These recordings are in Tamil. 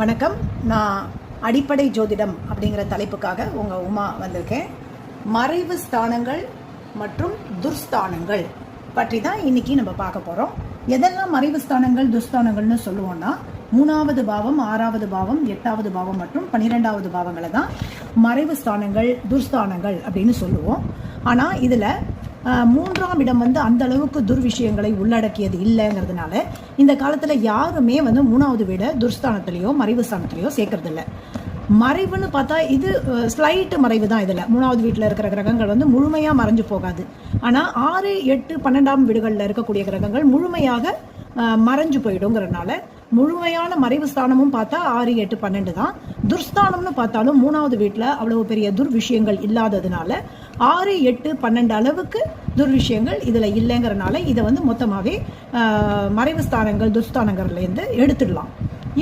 வணக்கம். நான் அடிப்படை ஜோதிடம் அப்படிங்கிற தலைப்புக்காக உங்கள் உமா வந்திருக்கேன். மறைவு ஸ்தானங்கள் மற்றும் துர்ஸ்தானங்கள் பற்றி தான் இன்னைக்கு நம்ம பார்க்க போகிறோம் எதெல்லாம் மறைவு ஸ்தானங்கள் துர்ஸ்தானங்கள்னு சொல்லுவோம்னா மூணாவது பாவம் ஆறாவது பாவம் எட்டாவது பாவம் மற்றும் பன்னிரெண்டாவது பாவங்களை தான் மறைவு ஸ்தானங்கள் துர்ஸ்தானங்கள் அப்படின்னு சொல்லுவோம். ஆனால் இதில் மூன்றாம் இடம் வந்து அந்த அளவுக்கு துர்விஷயங்களை உள்ளடக்கியது இல்லைங்கிறதுனால இந்த காலத்தில் யாருமே வந்து மூணாவது வீட துர்ஸ்தானத்துலேயோ மறைவு ஸ்தானத்துலேயோ சேர்க்கறது மறைவுன்னு பார்த்தா இது ஸ்லைட்டு மறைவு தான் இதில். மூணாவது வீட்டில் இருக்கிற கிரகங்கள் வந்து முழுமையாக மறைஞ்சு போகாது. ஆனால் ஆறு எட்டு பன்னெண்டாம் வீடுகளில் இருக்கக்கூடிய கிரகங்கள் முழுமையாக மறைஞ்சு போயிடுங்கிறனால முழுமையான மறைவு ஸ்தானமும் பார்த்தா ஆறு எட்டு பன்னெண்டு தான். துர்ஸ்தானம்னு பார்த்தாலும் மூணாவது வீட்டில் அவ்வளவு பெரிய துர்விஷயங்கள் இல்லாததுனால ஆறு எட்டு பன்னெண்டு அளவுக்கு துர்விஷயங்கள் இதில் இல்லைங்கிறனால இதை வந்து மொத்தமாகவே மறைவு ஸ்தானங்கள் துர்ஸ்தானங்கள்லேருந்து எடுத்துடலாம்.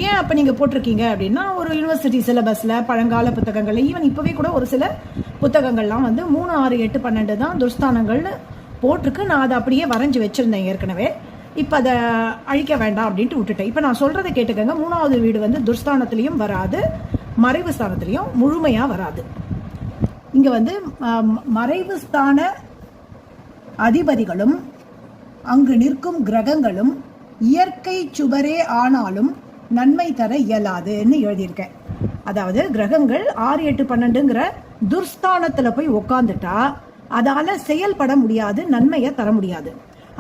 ஏன் அப்போ நீங்கள் போட்டிருக்கீங்க அப்படின்னா ஒரு யூனிவர்சிட்டி சிலபஸில் பழங்கால புத்தகங்கள் ஈவன் இப்போவே கூட ஒரு சில புத்தகங்கள்லாம் வந்து மூணு ஆறு எட்டு பன்னெண்டு தான் துர்ஸ்தானங்கள்னு போட்டிருக்கு. நான் அதை அப்படியே வரைஞ்சி வச்சுருந்தேன் ஏற்கனவே. இப்போ அதை அழிக்க வேண்டாம் அப்படின்ட்டு விட்டுட்டேன். இப்போ நான் சொல்கிறத கேட்டுக்கோங்க. மூணாவது வீடு வந்து துர்ஸ்தானத்துலேயும் வராது மறைவு ஸ்தானத்துலேயும் முழுமையாக வராது. இங்கே வந்து மறைவு ஸ்தான அதிபதிகளும் அங்கு நிற்கும் கிரகங்களும் இயற்கை சுவரே ஆனாலும் நன்மை தர இயலாதுன்னு எழுதியிருக்கேன். அதாவது கிரகங்கள் ஆறு எட்டு பன்னெண்டுங்கிற துர்ஸ்தானத்தில் போய் உக்காந்துட்டா அதால் செயல்பட முடியாது நன்மையை தர முடியாது.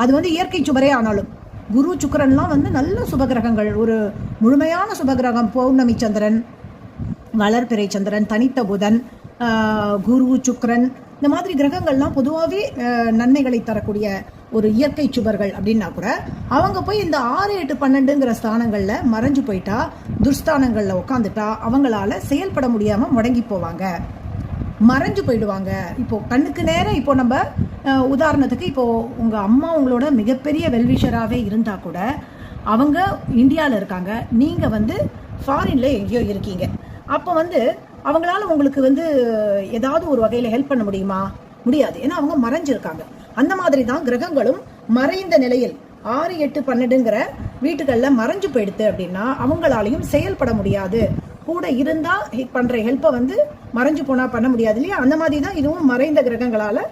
அது வந்து இயற்கை சுவரே ஆனாலும். குரு சுக்கரன்லாம் வந்து நல்ல சுபகிரகங்கள். ஒரு முழுமையான சுபகிரகம். பௌர்ணமி சந்திரன் வளர்பிறை சந்திரன் தனித்த புதன் குரு சுக்ரன் இந்த மாதிரி கிரகங்கள்லாம் பொதுவாகவே நன்மைகளை தரக்கூடிய ஒரு இயற்கை சுவர்கள் அப்படின்னா கூட அவங்க போய் இந்த ஆறு எட்டு பன்னெண்டுங்கிற ஸ்தானங்களில் மறைஞ்சு போயிட்டா துர்ஸ்தானங்களில் உட்காந்துட்டா அவங்களால செயல்பட முடியாமல் முடங்கி போவாங்க. மறைஞ்சு போயிடுவாங்க. இப்போ கண்ணுக்கு நேரம் இப்போ நம்ம உதாரணத்துக்கு இப்போ உங்க அம்மா உங்களோட மிகப்பெரிய வெல்விஷராகவே இருந்தா கூட அவங்க இந்தியாவில் இருக்காங்க. நீங்க வந்து ஃபாரின்ல எங்கேயோ இருக்கீங்க. அப்போ வந்து அவங்களால உங்களுக்கு வந்து ஏதாவது ஒரு வகையில ஹெல்ப் பண்ண முடியுமா? முடியாது. ஏன்னா அவங்க மறைஞ்சிருக்காங்க. அந்த மாதிரி தான் கிரகங்களும் மறைந்த நிலையில் ஆறு எட்டு பன்னெண்டுங்கிற வீட்டுகளில் மறைஞ்சு போயிடுது அப்படின்னா அவங்களாலையும் செயல்பட முடியாது. கூட இருந்தால் பண்ணுற ஹெல்ப்பை வந்து மறைஞ்சு போனால் பண்ண முடியாது இல்லையா? அந்த மாதிரி தான் இதுவும் மறைந்த கிரகங்களால்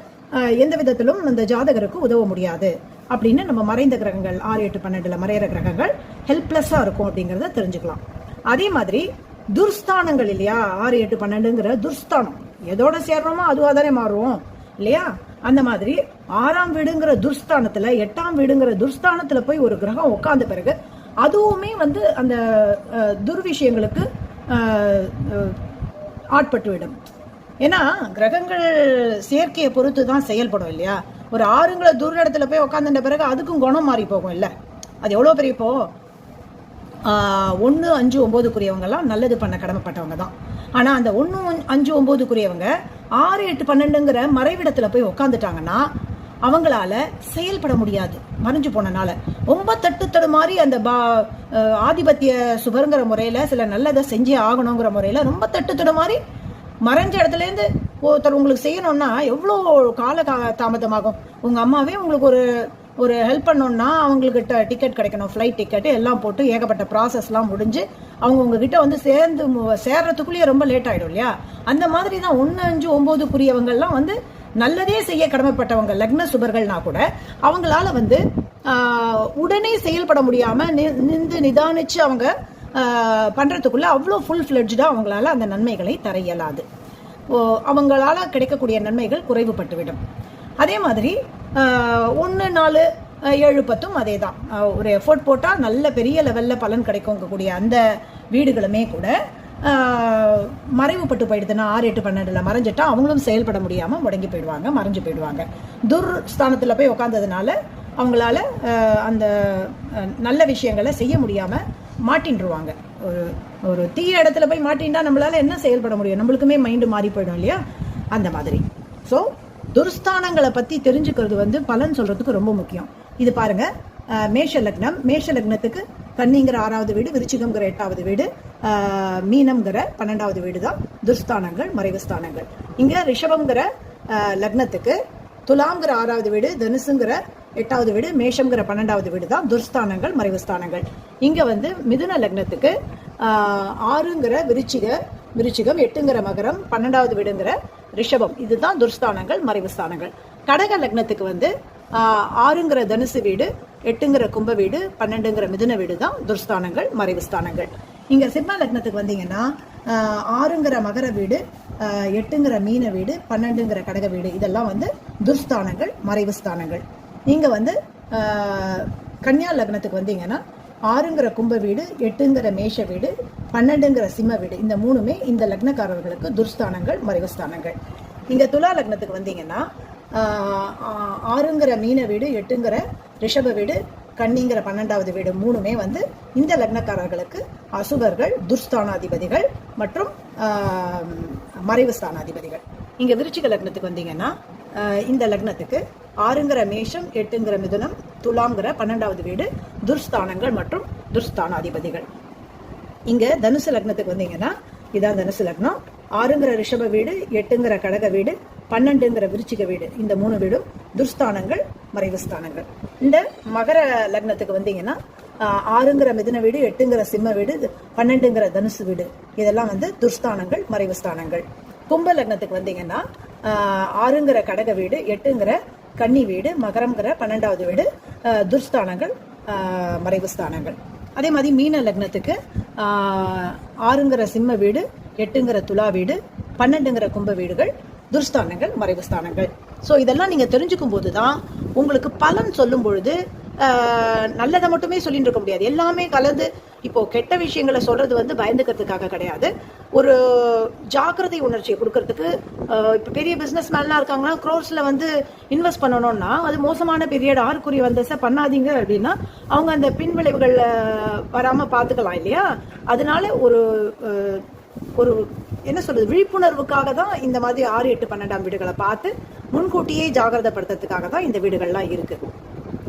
எந்த விதத்திலும் அந்த ஜாதகருக்கு உதவ முடியாது. அப்படின்னு நம்ம மறைந்த கிரகங்கள் ஆறு எட்டு பன்னெண்டில் மறையிற கிரகங்கள் ஹெல்ப்லெஸ்ஸாக இருக்கும் அப்படிங்கிறத தெரிஞ்சுக்கலாம். அதே மாதிரி துர்ஸ்தானங்கள் இல்லையா? ஆறு எட்டு பன்னெண்டுங்கிற துர்ஸ்தானம். எதோட சேர்றோமோ அதுவாக தானே மாறுவோம். இல்லையா? அந்த மாதிரி ஆறாம் வீடுங்கிற துர்ஸ்தானத்துல எட்டாம் வீடுங்கிற துர்ஸ்தானத்துல போய் ஒரு கிரகம் உட்காந்த பிறகு அதுவுமே வந்து அந்த துர்விஷயங்களுக்கு ஆட்பட்டுவிடும். ஏன்னா கிரகங்கள் சேர்க்கையை பொறுத்து தான் செயல்படும் இல்லையா? ஒரு ஆறுங்களை துர் இடத்துல போய் உட்காந்துட்ட பிறகு அதுக்கும் குணம் மாறி போகும் இல்லை? அது எவ்வளோ பெரிய இப்போ ஒன்று அஞ்சு ஒம்போதுக்குரியவங்கெல்லாம் நல்லது பண்ண கடமைப்பட்டவங்க தான். ஆனால் அந்த ஒன்று அஞ்சு ஒம்போதுக்குரியவங்க ஆறு எட்டு பன்னெண்டுங்கிற மறைவிடத்தில் போய் உக்காந்துட்டாங்கன்னா அவங்களால செயல்பட முடியாது. மறைஞ்சு போனனால. ரொம்ப தட்டு தடுமாறி அந்த பா ஆதிபத்திய சுபருங்கிற முறையில் சில நல்லதை செஞ்சே ஆகணுங்கிற முறையில் ரொம்ப தட்டு தடுமாறி மறைஞ்ச இடத்துல இருந்து ஒருத்தர் உங்களுக்கு செய்யணும்னா எவ்வளோ கால தாமதமாகும்? உங்கள் அம்மாவே உங்களுக்கு ஒரு ஒரு ஹெல்ப் பண்ணணும்னா அவங்களுக்கு டிக்கெட் கிடைக்கணும் ஃப்ளைட் டிக்கெட் எல்லாம் போட்டு ஏகப்பட்ட ப்ராசஸ்லாம் முடிஞ்சு அவங்க உங்ககிட்ட வந்து சேர்ந்து சேர்றதுக்குள்ளேயே ரொம்ப லேட் ஆகிடும் இல்லையா? அந்த மாதிரி தான் ஒன்று அஞ்சு ஒம்போதுக்குரியவங்கெல்லாம் வந்து நல்லதே செய்ய கடமைப்பட்டவங்க லக்ன சுபர்கள்னா கூட அவங்களால வந்து உடனே செயல்பட முடியாமல் நி- நின்று நிதானிச்சு அவங்க பண்ணுறதுக்குள்ளே அவ்வளோ ஃபுல் ஃப்ளட்ஜாக அவங்களால அந்த நன்மைகளை தர இயலாது. ஓ, அவங்களால கிடைக்கக்கூடிய நன்மைகள் குறைவுபட்டுவிடும். அதே மாதிரி ஒன்று நாலு ஏழு பத்தும் அதே தான் ஒரு எஃபோர்ட் போட்டால் நல்ல பெரிய லெவலில் பலன் கிடைக்கக்கூடிய அந்த வீடுகளுமே கூட அஹ், மறைவுபட்டு போயிடுதுன்னா ஆறு எட்டு பன்னெண்டுல மறைஞ்சிட்டா அவங்களும் செயல்பட முடியாமல் முடங்கி போயிடுவாங்க மறைஞ்சு போயிடுவாங்க. துர் ஸ்தானத்தில் போய் உட்காந்ததுனால அவங்களால அந்த நல்ல விஷயங்களை செய்ய முடியாமல் மாட்டின்றுவாங்க. ஒரு ஒரு தீய இடத்துல போய் மாட்டின்டா நம்மளால் என்ன செயல்பட முடியும்? நம்மளுக்குமே மைண்டு மாறி போயிடும் இல்லையா? அந்த மாதிரி. ஸோ துர்ஸ்தானங்களை பற்றி தெரிஞ்சுக்கிறது வந்து பலன் சொல்கிறதுக்கு ரொம்ப முக்கியம். இது பாருங்கள் மேஷ லக்னம். மேஷ லக்னத்துக்கு கன்னிங்கிற ஆறாவது வீடு விருச்சிகம்ங்கிற எட்டாவது வீடு மீனம்ங்கிற பன்னெண்டாவது வீடு தான் துர்ஸ்தானங்கள் மறைவு ஸ்தானங்கள். இங்கே ரிஷபம்ங்கிற லக்னத்துக்கு துலாம்ங்கிற ஆறாவது வீடு தனுசுங்கிற எட்டாவது வீடு மேஷம்ங்கிற பன்னெண்டாவது வீடு தான் துர்ஸ்தானங்கள் மறைவு ஸ்தானங்கள். இங்கே வந்து மிதுன லக்னத்துக்கு ஆறுங்கிற விருச்சிக விருச்சிகம் எட்டுங்கிற மகரம் பன்னெண்டாவது வீடுங்கிற ரிஷபம். இதுதான் துர்ஸ்தானங்கள் மறைவு ஸ்தானங்கள். கடக லக்னத்துக்கு வந்து ஆறுங்கிற தனுசு வீடு எட்டுங்கிற கும்ப வீடு பன்னெண்டுங்கிற மிதுன வீடு தான் துர்ஸ்தானங்கள் மறைவு ஸ்தானங்கள். இங்கே சிம்ம லக்னத்துக்கு வந்தீங்கன்னா ஆறுங்கிற மகர வீடு எட்டுங்கிற மீன வீடு பன்னெண்டுங்கிற கடக வீடு இதெல்லாம் வந்து துர்ஸ்தானங்கள் மறைவு ஸ்தானங்கள். நீங்கள் வந்து கன்னியா லக்னத்துக்கு வந்தீங்கன்னா ஆறுங்கிற கும்ப வீடு எட்டுங்கிற மேஷ வீடு பன்னெண்டுங்கிற சிம்ம வீடு. இந்த மூணுமே இந்த லக்னக்காரர்களுக்கு துர்ஸ்தானங்கள் மறைவு ஸ்தானங்கள் துலா லக்னத்துக்கு வந்தீங்கன்னா ஆறுங்கிற மீன வீடு எட்டுங்கிற ரிஷப வீடு கன்னிங்கிற பன்னெண்டாவது வீடு மூணுமே வந்து இந்த லக்னக்காரர்களுக்கு அசுபர்கள் துர்ஸ்தானாதிபதிகள் மற்றும் மறைவு ஸ்தானாதிபதிகள் இங்கே விருச்சிக லக்னத்துக்கு வந்தீங்கன்னா இந்த லக்னத்துக்கு ஆறுங்கிற மேஷம் எட்டுங்கிற மிதுனம் துலாம்ங்கிற பன்னெண்டாவது வீடு துர்ஸ்தானங்கள் மற்றும் துர்ஸ்தானாதிபதிகள். இங்கே தனுசு லக்னத்துக்கு வந்தீங்கன்னா இதான் தனுசு லக்னம். ஆறுங்கிற ரிஷப வீடு எட்டுங்கிற கடக வீடு பன்னெண்டுங்கிற விருச்சிக வீடு இந்த மூணு வீடும் துர்ஸ்தானங்கள் மறைவு ஸ்தானங்கள். இந்த மகர லக்னத்துக்கு வந்தீங்கன்னா ஆறுங்கிற மிதுன வீடு எட்டுங்கிற சிம்ம வீடு பன்னெண்டுங்கிற தனுசு வீடு. இதெல்லாம் வந்து துர்ஸ்தானங்கள் மறைவு ஸ்தானங்கள். கும்ப லக்னத்துக்கு வந்தீங்கன்னா ஆறுங்கிற கடக வீடு எட்டுங்கிற கன்னி வீடு மகரம்ங்கிற பன்னெண்டாவது வீடு துர்ஸ்தானங்கள் மறைவு ஸ்தானங்கள். அதே மாதிரி மீன லக்னத்துக்கு ஆறுங்கிற சிம்ம வீடு எட்டுங்கிற துலா வீடு பன்னெண்டுங்கிற கும்ப வீடுகள் துர்ஸ்தானங்கள் மறைவு ஸ்தானங்கள். ஸோ இதெல்லாம் நீங்கள் தெரிஞ்சுக்கும் போது தான் உங்களுக்கு பலன் சொல்லும் பொழுது நல்லதை மட்டுமே சொல்லிட்டு இருக்க முடியாது. எல்லாமே கலந்து இப்போ கெட்ட விஷயங்களை சொல்றது வந்து பயந்துக்கிறதுக்காக கிடையாது. ஒரு ஜாக்கிரதை உணர்ச்சியை கொடுக்கறதுக்கு இப்போ பெரிய பிஸ்னஸ் மேன்லாம் இருக்காங்கன்னா க்ரோர்ஸில் வந்து இன்வெஸ்ட் பண்ணணும்னா அது மோசமான பீரியட் ஆறுக்குறி வந்தசை பண்ணாதீங்க அப்படின்னா அவங்க அந்த பின் விளைவுகளில் வராமல் பார்த்துக்கலாம் இல்லையா? அதனால ஒரு ஒரு என்ன சொல்றது விழிப்புணர்வுக்காக தான் இந்த மாதிரி ஆறு எட்டு பன்னெண்டாம் வீடுகளை பார்த்து முன்கூட்டியே ஜாகிரதப்படுத்துறதுக்காக தான் இந்த வீடுகள்லாம் இருக்கு.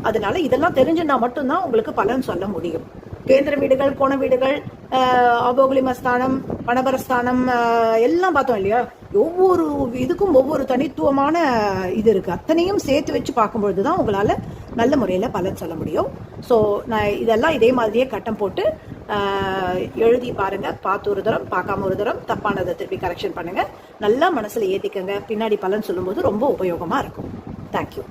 அதனால இதெல்லாம் தெரிஞ்சுன்னா மட்டும்தான் உங்களுக்கு பலன் சொல்ல முடியும். கேந்திர வீடுகள் கோண வீடுகள் ஆஹ், அபோகுலிமஸ்தானம் பணபரஸ்தானம் எல்லாம் பார்த்தோம் இல்லையா? ஒவ்வொரு இதுக்கும் ஒவ்வொரு தனித்துவமான இது இருக்கு. அத்தனையும் சேர்த்து வச்சு பார்க்கும்பொழுது தான் உங்களால் நல்ல முறையில் பலன் சொல்ல முடியும். ஸோ நான் இதெல்லாம் இதே மாதிரியே கட்டம் போட்டு எழுதி பாருங்க. பார்த்து ஒரு தரம் பார்க்காம ஒரு தரம் தப்பானதை திருப்பி கரெக்ஷன் பண்ணுங்க. நல்லா மனசுல ஏத்திக்கங்க. பின்னாடி பலன் சொல்லும்போது ரொம்ப உபயோகமா இருக்கும். தேங்க்யூ